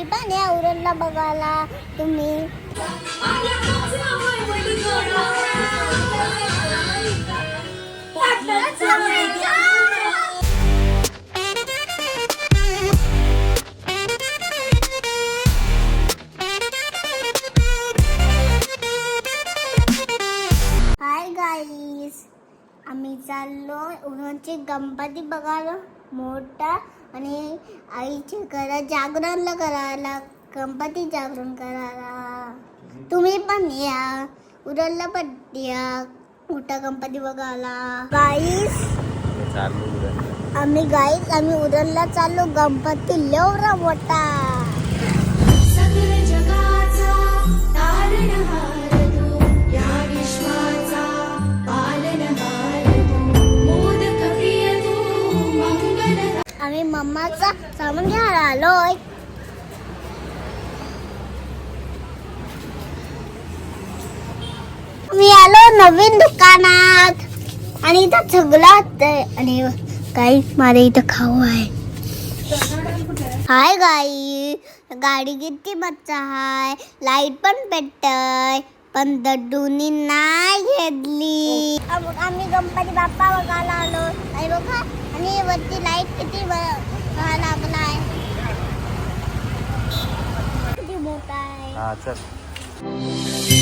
मी पण या उरणला बघायला. तुम्ही? हाय गाईस आम्ही चाललो. उन्हाची गणपती बघायला. मोठा आणि आईच्या घरात जागरणला करायला गणपती जागरण करायला. तुम्ही पण या उरणला पण या मोठा गणपती बघायला. गाईस आम्ही गाईस आम्ही उरणला चाललो गणपती लेवरा मोठा. आम्ही मम्माचा सामान घ्यायला आलोय. मी आलो नवीन दुकानात. आणि इथं सगळं असतंय. आणि काही मला इथं खाऊ आहे. हाय गाई. गाडी किती मच्छा हाय लाइट पण पेटतय. पण दड्डूनी नाही घेतली. आम- आम्ही गणपती बाप्पा बघायला आलो. आणि बघा आणि वरती लाइट किती ब- हा लागलाय किती मोठा आहे. हा चल.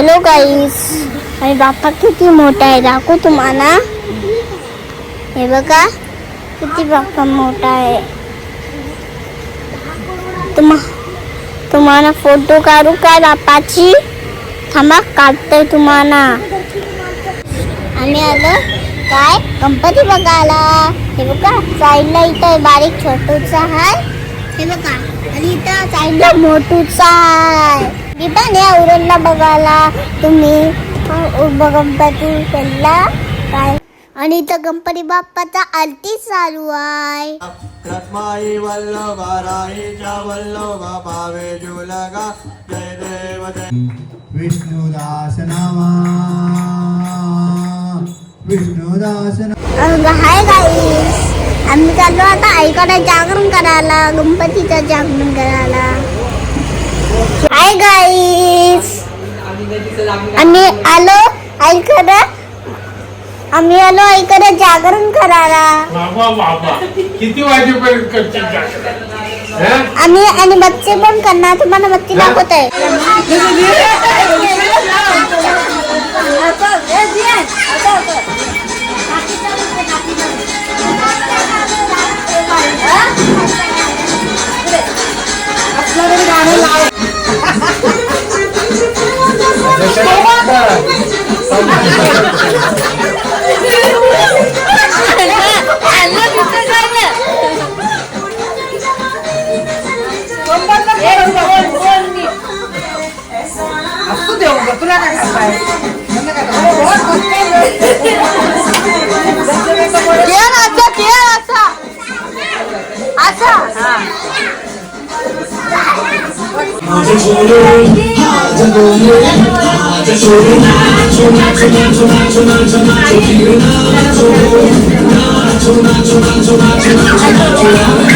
हॅलो गाईस आणि बाप्पा किती मोठा आहे दाखवू तुम्हाला हे बघा किती बाप्पा मोठा आहे तुम्हा तुम्हाला फोटो काढू काय बाप्पाची थांबा काढतोय तुम्हाला आम्ही आलो काय गणपती बघायला हे बघा साईडला इथं बारीक छोटूचा हाय हे बघा आणि इथं साईडला मोठूचा आहे उरणला बघायला तुम्ही गणपती केला. काय? आणि इथं गणपती बाप्पाचा आरती चालू आहे. रत्माई वल्लभाराईच्या वल्लभा पावे जुलगा जय देव जय विष्णुदास नामा। विष्णुदास हाय गाईस आम्ही चाललो आता आईकडे जागरण करायला गणपतीचं जागरण करायला. हाय गाईस आम्ही आलो ऐकत आम्ही आलो ऐकत जागरण करायला किती वाजेपर्यंत आम्ही आणि बच्चे पण करणार तुम्हाला बच्चे दाखवत आहे Kulana kasbay. Kiyan acha, kiyan acha. Acha. 아자 소리 아자 노래 아자 소리 나초 나초 나초 나초 나초 나초 뒤로 나초 나초 나초 나초 나초 나초 나초 나초